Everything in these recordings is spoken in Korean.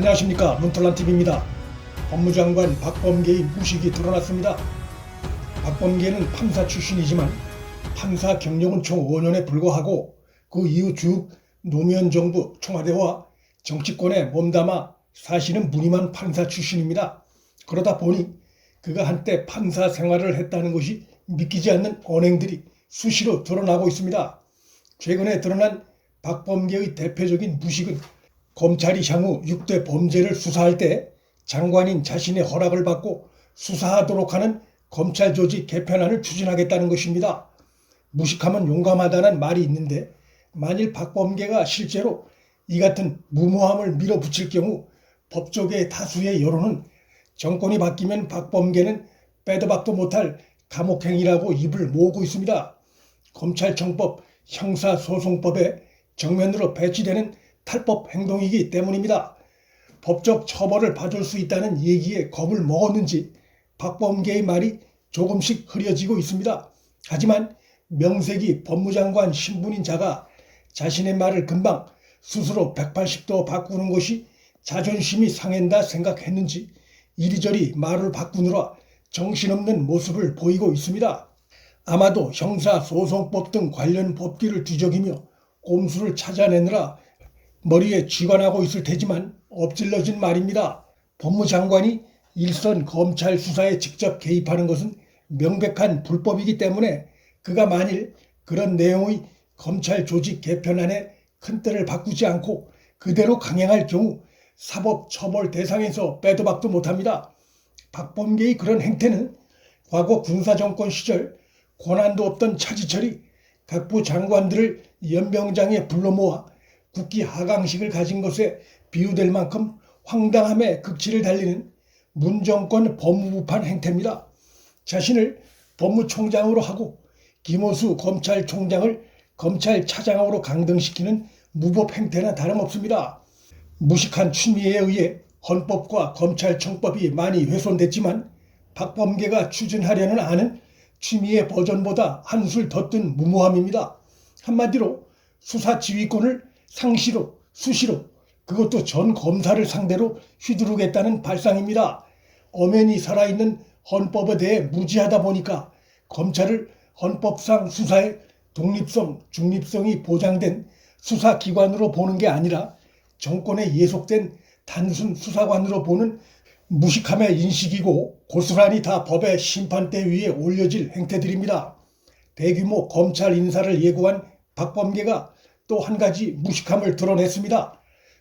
안녕하십니까 문털란TV입니다. 법무장관 박범계의 무식이 드러났습니다. 박범계는 판사 출신이지만 판사 경력은 총 5년에 불과하고 그 이후 쭉 노무현 정부 청와대와 정치권에 몸담아 사실은 무림한 판사 출신입니다. 그러다 보니 그가 한때 판사 생활을 했다는 것이 믿기지 않는 언행들이 수시로 드러나고 있습니다. 최근에 드러난 박범계의 대표적인 무식은 검찰이 향후 6대 범죄를 수사할 때 장관인 자신의 허락을 받고 수사하도록 하는 검찰 조직 개편안을 추진하겠다는 것입니다. 무식하면 용감하다는 말이 있는데 만일 박범계가 실제로 이 같은 무모함을 밀어붙일 경우 법조계 다수의 여론은 정권이 바뀌면 박범계는 빼도 박도 못할 감옥행이라고 입을 모으고 있습니다. 검찰청법 형사소송법에 정면으로 배치되는 탈법 행동이기 때문입니다. 법적 처벌을 받을 수 있다는 얘기에 겁을 먹었는지 박범계의 말이 조금씩 흐려지고 있습니다. 하지만 명색이 법무장관 신분인 자가 자신의 말을 금방 스스로 180도 바꾸는 것이 자존심이 상한다 생각했는지 이리저리 말을 바꾸느라 정신없는 모습을 보이고 있습니다. 아마도 형사소송법 등 관련 법규를 뒤적이며 꼼수를 찾아내느라 머리에 쥐관하고 있을 테지만 엎질러진 말입니다. 법무장관이 일선 검찰 수사에 직접 개입하는 것은 명백한 불법이기 때문에 그가 만일 그런 내용의 검찰 조직 개편안에 큰 때를 바꾸지 않고 그대로 강행할 경우 사법 처벌 대상에서 빼도 박도 못합니다. 박범계의 그런 행태는 과거 군사정권 시절 권한도 없던 차지철이 각부 장관들을 연병장에 불러 모아 국기 하강식을 가진 것에 비유될 만큼 황당함의 극치를 달리는 문정권 법무부판 행태입니다. 자신을 법무총장으로 하고 김호수 검찰총장을 검찰차장으로 강등시키는 무법 행태나 다름없습니다. 무식한 취미에 의해 헌법과 검찰청법이 많이 훼손됐지만 박범계가 추진하려는 안은 취미의 버전보다 한술 더 뜬 무모함입니다. 한마디로 수사 지휘권을 상시로 수시로 그것도 전 검사를 상대로 휘두르겠다는 발상입니다. 엄연히 살아있는 헌법에 대해 무지하다 보니까 검찰을 헌법상 수사의 독립성, 중립성이 보장된 수사기관으로 보는 게 아니라 정권에 예속된 단순 수사관으로 보는 무식함의 인식이고 고스란히 다 법의 심판대 위에 올려질 행태들입니다. 대규모 검찰 인사를 예고한 박범계가 또 한 가지 무식함을 드러냈습니다.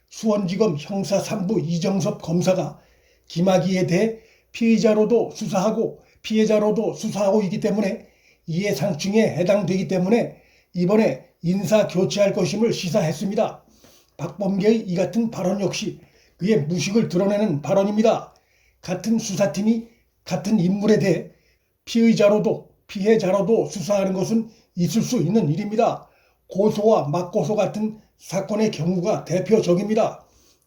수원지검 형사 3부 이정섭 검사가 김학의에 대해 피의자로도 수사하고 피해자로도 수사하고 있기 때문에 이해상충에 해당되기 때문에 이번에 인사 교체할 것임을 시사했습니다. 박범계의 이 같은 발언 역시 그의 무식을 드러내는 발언입니다. 같은 수사팀이 같은 인물에 대해 피의자로도 피해자로도 수사하는 것은 있을 수 있는 일입니다. 고소와 맞고소 같은 사건의 경우가 대표적입니다.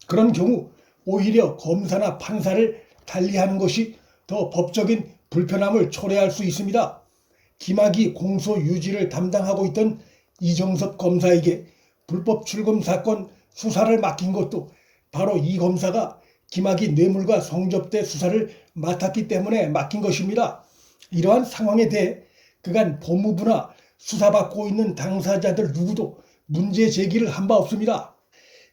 그런 경우 오히려 검사나 판사를 달리하는 것이 더 법적인 불편함을 초래할 수 있습니다. 김학의 공소 유지를 담당하고 있던 이정섭 검사에게 불법 출금 사건 수사를 맡긴 것도 바로 이 검사가 김학의 뇌물과 성접대 수사를 맡았기 때문에 맡긴 것입니다. 이러한 상황에 대해 그간 법무부나 수사받고 있는 당사자들 누구도 문제 제기를 한 바 없습니다.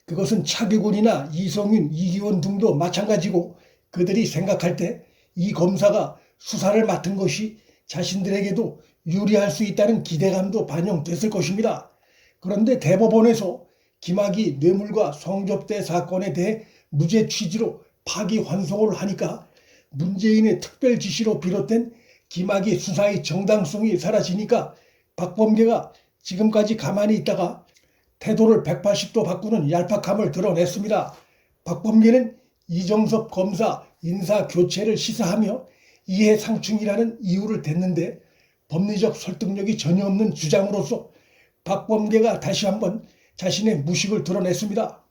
그것은 차기군이나 이성윤, 이기원 등도 마찬가지고 그들이 생각할 때 이 검사가 수사를 맡은 것이 자신들에게도 유리할 수 있다는 기대감도 반영됐을 것입니다. 그런데 대법원에서 김학의 뇌물과 성접대 사건에 대해 무죄 취지로 파기환송을 하니까 문재인의 특별 지시로 비롯된 김학의 수사의 정당성이 사라지니까 박범계가 지금까지 가만히 있다가 태도를 180도 바꾸는 얄팍함을 드러냈습니다. 박범계는 이정섭 검사 인사 교체를 시사하며 이해 상충이라는 이유를 댔는데 법리적 설득력이 전혀 없는 주장으로서 박범계가 다시 한번 자신의 무식을 드러냈습니다.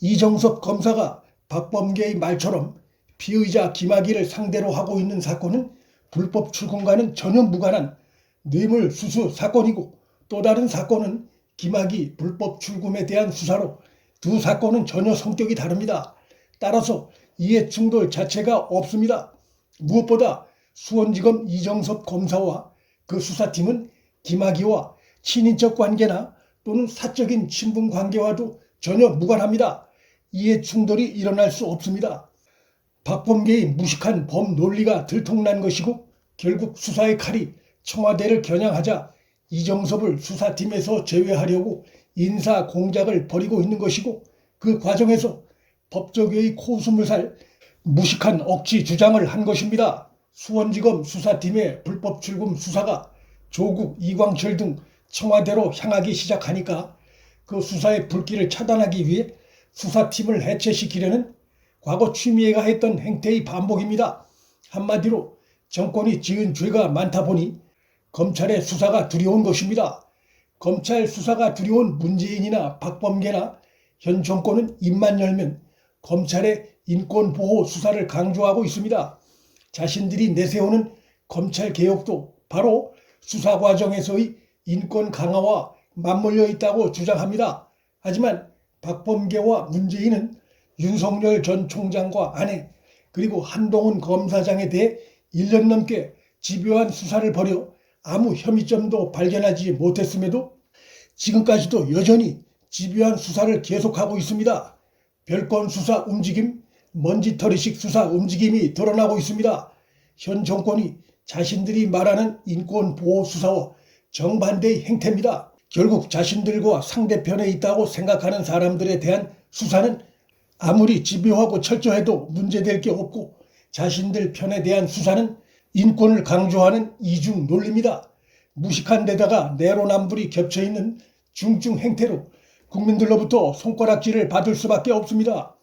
이정섭 검사가 박범계의 말처럼 피의자 김학의를 상대로 하고 있는 사건은 불법 출금과는 전혀 무관한 뇌물 수수 사건이고 또 다른 사건은 김학의 불법 출금에 대한 수사로 두 사건은 전혀 성격이 다릅니다. 따라서 이해 충돌 자체가 없습니다. 무엇보다 수원지검 이정섭 검사와 그 수사팀은 김학의와 친인척 관계나 또는 사적인 친분 관계와도 전혀 무관합니다. 이해 충돌이 일어날 수 없습니다. 박범계의 무식한 범 논리가 들통난 것이고 결국 수사의 칼이 청와대를 겨냥하자 이정섭을 수사팀에서 제외하려고 인사 공작을 벌이고 있는 것이고 그 과정에서 법조계의 코웃음을 살 무식한 억지 주장을 한 것입니다. 수원지검 수사팀의 불법 출금 수사가 조국, 이광철 등 청와대로 향하기 시작하니까 그 수사의 불길을 차단하기 위해 수사팀을 해체시키려는 과거 추미애가 했던 행태의 반복입니다. 한마디로 정권이 지은 죄가 많다 보니 검찰의 수사가 두려운 것입니다. 검찰 수사가 두려운 문재인이나 박범계나 현 정권은 입만 열면 검찰의 인권보호 수사를 강조하고 있습니다. 자신들이 내세우는 검찰 개혁도 바로 수사 과정에서의 인권 강화와 맞물려 있다고 주장합니다. 하지만 박범계와 문재인은 윤석열 전 총장과 아내 그리고 한동훈 검사장에 대해 1년 넘게 집요한 수사를 벌여 아무 혐의점도 발견하지 못했음에도 지금까지도 여전히 집요한 수사를 계속하고 있습니다. 별건 수사 움직임, 먼지털이식 수사 움직임이 드러나고 있습니다. 현 정권이 자신들이 말하는 인권 보호 수사와 정반대의 행태입니다. 결국 자신들과 상대편에 있다고 생각하는 사람들에 대한 수사는 아무리 집요하고 철저해도 문제될 게 없고 자신들 편에 대한 수사는 인권을 강조하는 이중 논리입니다. 무식한 데다가 내로남불이 겹쳐 있는 중증 행태로 국민들로부터 손가락질을 받을 수밖에 없습니다.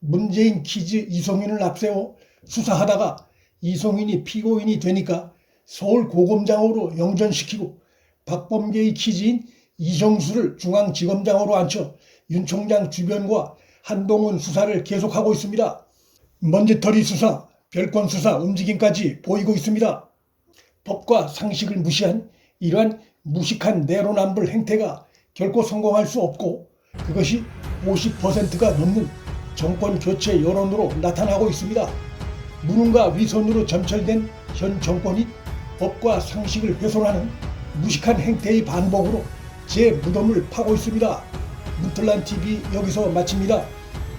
문재인 키즈 이송윤을 앞세워 수사하다가 이송윤이 피고인이 되니까 서울 고검장으로 영전시키고 박범계의 키즈인 이정수를 중앙지검장으로 앉혀 윤 총장 주변과 한동훈 수사를 계속하고 있습니다. 먼지털이 수사, 별건 수사 움직임까지 보이고 있습니다. 법과 상식을 무시한 이러한 무식한 내로남불 행태가 결코 성공할 수 없고 그것이 50%가 넘는 정권 교체 여론으로 나타나고 있습니다. 무능과 위선으로 점철된 현 정권이 법과 상식을 훼손하는 무식한 행태의 반복으로 제 무덤을 파고 있습니다. 문틀란 TV 여기서 마칩니다.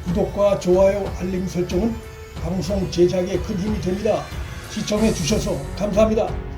구독과 좋아요, 알림 설정은 방송 제작에 큰 힘이 됩니다. 시청해 주셔서 감사합니다.